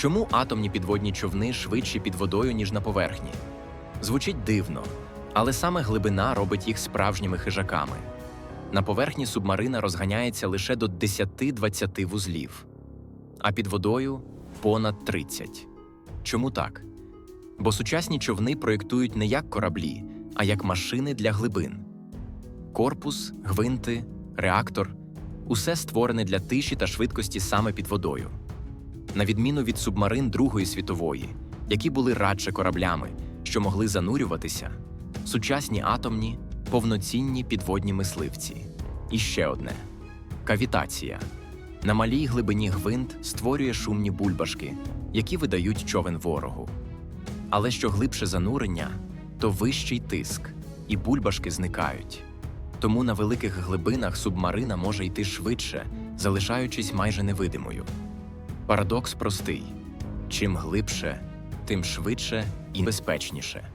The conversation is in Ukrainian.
Чому атомні підводні човни швидші під водою, ніж на поверхні? Звучить дивно, але саме глибина робить їх справжніми хижаками. На поверхні субмарина розганяється лише до 10-20 вузлів, а під водою понад 30. Чому так? Бо сучасні човни проєктують не як кораблі, а як машини для глибин. Корпус, гвинти, реактор усе створене для тиші та швидкості саме під водою. На відміну від субмарин Другої світової, які були радше кораблями, що могли занурюватися, сучасні атомні повноцінні підводні мисливці. І ще одне кавітація. На малій глибині гвинт створює шумні бульбашки, які видають човен ворогу. Але що глибше занурення, то вищий тиск, і бульбашки зникають. Тому на великих глибинах субмарина може йти швидше, залишаючись майже невидимою. Парадокс простий: чим глибше, тим швидше і безпечніше.